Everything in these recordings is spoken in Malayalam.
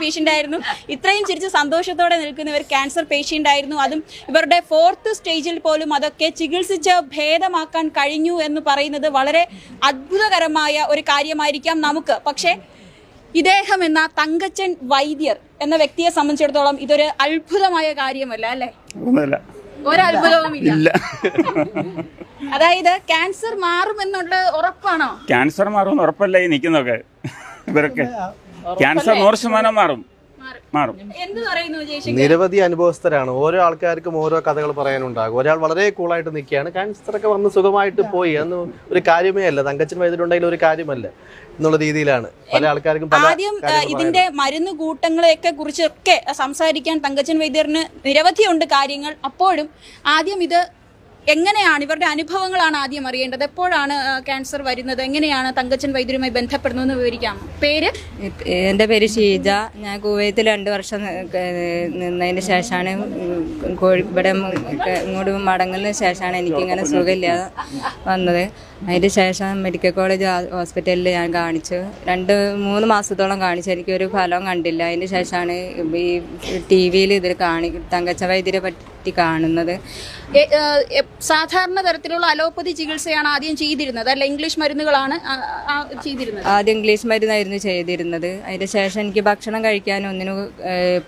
പേഷ്യന്റ് ആയിരുന്നു ഇത്രയും ചിരിച്ച് സന്തോഷത്തോടെ നിൽക്കുന്ന ഇവർ ക്യാൻസർ പേഷ്യന്റ് ആയിരുന്നു. അതും ഇവരുടെ ഫോർത്ത് സ്റ്റേജിൽ പോലും അതൊക്കെ ചികിത്സിച്ച് ഭേദമാക്കാൻ കഴിഞ്ഞു എന്ന് പറയുന്നത് വളരെ അത്ഭുതകരമായ ഒരു കാര്യമായിരിക്കാം നമുക്ക്. പക്ഷേ ഇദ്ദേഹം എന്ന തങ്കച്ചൻ വൈദ്യർ എന്ന വ്യക്തിയെ സംബന്ധിച്ചിടത്തോളം ഇതൊരു അത്ഭുതമായ കാര്യമല്ല അല്ലേ? ഒന്നുമില്ല. ഒരത്ഭുതവും ഇല്ല. അതായത് ക്യാൻസർ മാറുമെന്നുള്ള ഉറപ്പാണോ? ക്യാൻസർ മാറുമെന്ന് ഉറപ്പല്ലേ ഈ നിൽക്കുന്നൊക്കെ ഇവരൊക്കെ. ക്യാൻസർ നൂറ് ശതമാനം മാറും. മാറും. എന്ത് പറയുന്നു ജയശങ്കർ നിരവധി അനുഭവസ്ഥരാണ്. ഓരോ ആൾക്കാർക്കും ഓരോ കഥകൾ പറയാനുണ്ടാകും. ഒരാൾ വളരെ കൂളായിട്ട് നിൽക്കുകയാണ്. ക്യാൻസർ ഒക്കെ വന്ന് സുഖമായിട്ട് പോയി. അന്ന് ഒരു കാര്യമേ അല്ല. തങ്കച്ചൻ വൈദ്യുണ്ടെങ്കിൽ ഒരു കാര്യമല്ല എന്നുള്ള രീതിയിലാണ്. പല ആൾക്കാർക്കും ആദ്യം ഇതിന്റെ മരുന്ന് കൂട്ടങ്ങളെയൊക്കെ കുറിച്ചൊക്കെ സംസാരിക്കാൻ തങ്കച്ചൻ വൈദ്യറിന് നിരവധിയുണ്ട് കാര്യങ്ങൾ. അപ്പോഴും ആദ്യം ഇത് എങ്ങനെയാണ് ഇവരുടെ അനുഭവങ്ങളാണ് ആദ്യം അറിയേണ്ടത്? എപ്പോഴാണ് ക്യാൻസർ വരുന്നത്? എങ്ങനെയാണ് തങ്കച്ചൻ വൈദ്യരുമായി ബന്ധപ്പെടുന്നതെന്ന് വിവരിക്കാം. പേര്? എന്റെ പേര് ഷീജ. ഞാൻ കുവൈത്തിൽ രണ്ട് വർഷം നിന്നതിന് ശേഷമാണ് ഇവിടെ ഇങ്ങോട്ട് മടങ്ങുന്നതിന് ശേഷമാണ് എനിക്കിങ്ങനെ സുഖമില്ലാതെ വന്നത്. അതിന് ശേഷം മെഡിക്കൽ കോളേജ് ഹോസ്പിറ്റലിൽ ഞാൻ കാണിച്ചു. രണ്ട് മൂന്ന് മാസത്തോളം കാണിച്ചു. എനിക്കൊരു ഫലവും കണ്ടില്ല. അതിന് ശേഷമാണ് ഈ ടി വിയിൽ ഇതിൽ കാണി തങ്കച്ച വൈദ്യരെ പറ്റി കാണുന്നത്. ആ, എ- സാധാരണ തരത്തിലുള്ള അലോപ്പതി ചികിത്സയാണ് ആദ്യം ചെയ്തിരുന്നത്. അല്ല ഇംഗ്ലീഷ് മരുന്നുകളാണ് ചെയ്തിരുന്നത്. ആദ്യം ഇംഗ്ലീഷ് മരുന്നായിരുന്നു ചെയ്തിരുന്നത്. അതിന് ശേഷം എനിക്ക് ഭക്ഷണം കഴിക്കാൻ ഒന്നിനും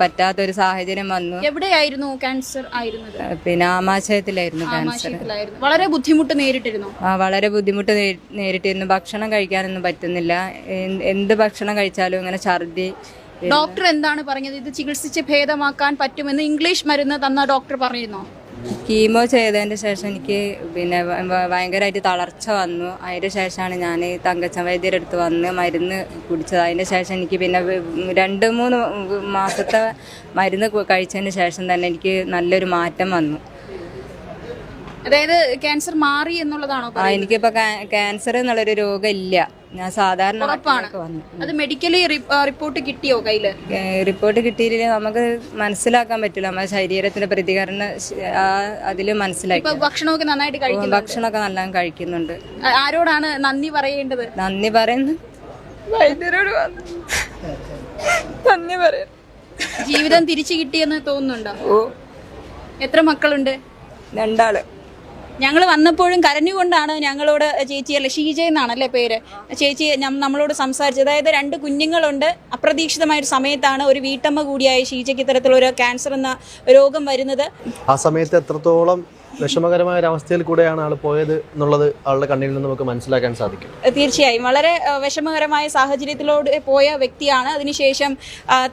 പറ്റാത്ത പറ്റാത്തൊരു സാഹചര്യം വന്നു. എവിടെയായിരുന്നു ക്യാൻസർ ആയിരുന്നത്? പിന്നെ ആമാശയത്തിലായിരുന്നു ക്യാൻസർ. വളരെ ബുദ്ധിമുട്ട് നേരിട്ടിരുന്നു? ആ വളരെ ബുദ്ധിമുട്ട് നേരിട്ടിരുന്നു. ഭക്ഷണം കഴിക്കാനൊന്നും പറ്റുന്നില്ല. എന്ത് എന്ത് ഭക്ഷണം കഴിച്ചാലും ഇങ്ങനെ ഛർദി ഡോക്ടർ എന്താണ് പറഞ്ഞത്? ഇത് ചികിത്സിച്ച് ഭേദമാക്കാൻ പറ്റുമെന്ന് ഇംഗ്ലീഷ് മരുന്ന് തന്ന ഡോക്ടർ പറയുന്നു? കീമോ ചെയ്തതിന് ശേഷം എനിക്ക് പിന്നെ ഭയങ്കരമായിട്ട് തളർച്ച വന്നു. അതിന്റെ ശേഷമാണ് ഞാൻ തങ്കച്ചൻ വൈദ്യരുടെ അടുത്ത് വന്ന് മരുന്ന് കുടിച്ചത്. അതിന്റെ ശേഷം എനിക്ക് പിന്നെ രണ്ട് മൂന്ന് മാസത്തെ മരുന്ന് കഴിച്ചതിന് ശേഷം തന്നെ എനിക്ക് നല്ലൊരു മാറ്റം വന്നു. അതായത് ക്യാൻസർ മാറി എന്നുള്ളതാണോ ആ എനിക്കിപ്പോൾ ക്യാൻസർ എന്നുള്ളൊരു രോഗം ഇല്ല ഞാൻ സാധാരണ ഉറപ്പാണ്. വന്നു. അത് മെഡിക്കലി റിപ്പോർട്ട് കിട്ടിയോ കയ്യിൽ? റിപ്പോർട്ട് കിട്ടിയില്ലെങ്കിൽ നമുക്ക് മനസ്സിലാക്കാൻ പറ്റില്ല. നമ്മുടെ ശരീരത്തിന്റെ പ്രതികരണം അതിൽ മനസ്സിലാക്കി ഇപ്പൊ ഭക്ഷണമൊക്കെ നന്നായിട്ട് കഴിക്കുന്നു ഭക്ഷണമൊക്കെ നല്ല കഴിക്കുന്നുണ്ട്. ആരോടാണ് നന്ദി പറയേണ്ടത്? നന്ദി പറയുന്നു. വൈദ്യരോട് വന്നു. നന്ദി പറയുന്നു ജീവിതം തിരിച്ചു കിട്ടിയെന്ന് തോന്നുന്നുണ്ടോ? ഓ. എത്ര മക്കളുണ്ട്? രണ്ടാൾ. ഞങ്ങൾ വന്നപ്പോഴും കരഞ്ഞുകൊണ്ടാണ് ഞങ്ങളോട് ചേച്ചി അല്ല ഷീജ എന്നാണല്ലേ പേര്. ചേച്ചി നമ്മളോട് സംസാരിച്ചത്. അതായത് രണ്ട് കുഞ്ഞുങ്ങളുണ്ട്. അപ്രതീക്ഷിതമായ ഒരു സമയത്താണ് ഒരു വീട്ടമ്മ കൂടിയായ ഷീജയ്ക്ക് ഇത്തരത്തിലൊരു ക്യാൻസർ എന്ന രോഗം വരുന്നത്. ആ സമയത്ത് എത്രത്തോളം വിഷമകരമായ ഒരു അവസ്ഥയിൽ കൂടെയാണ് ആൾ പോയത് എന്നുള്ളത് ആളുടെ കണ്ണിൽ നിന്ന് നമുക്ക് മനസ്സിലാക്കാൻ സാധിക്കും. തീർച്ചയായും. വളരെ വിഷമകരമായ സാഹചര്യത്തിലൂടെ പോയ വ്യക്തിയാണ്. അതിനുശേഷം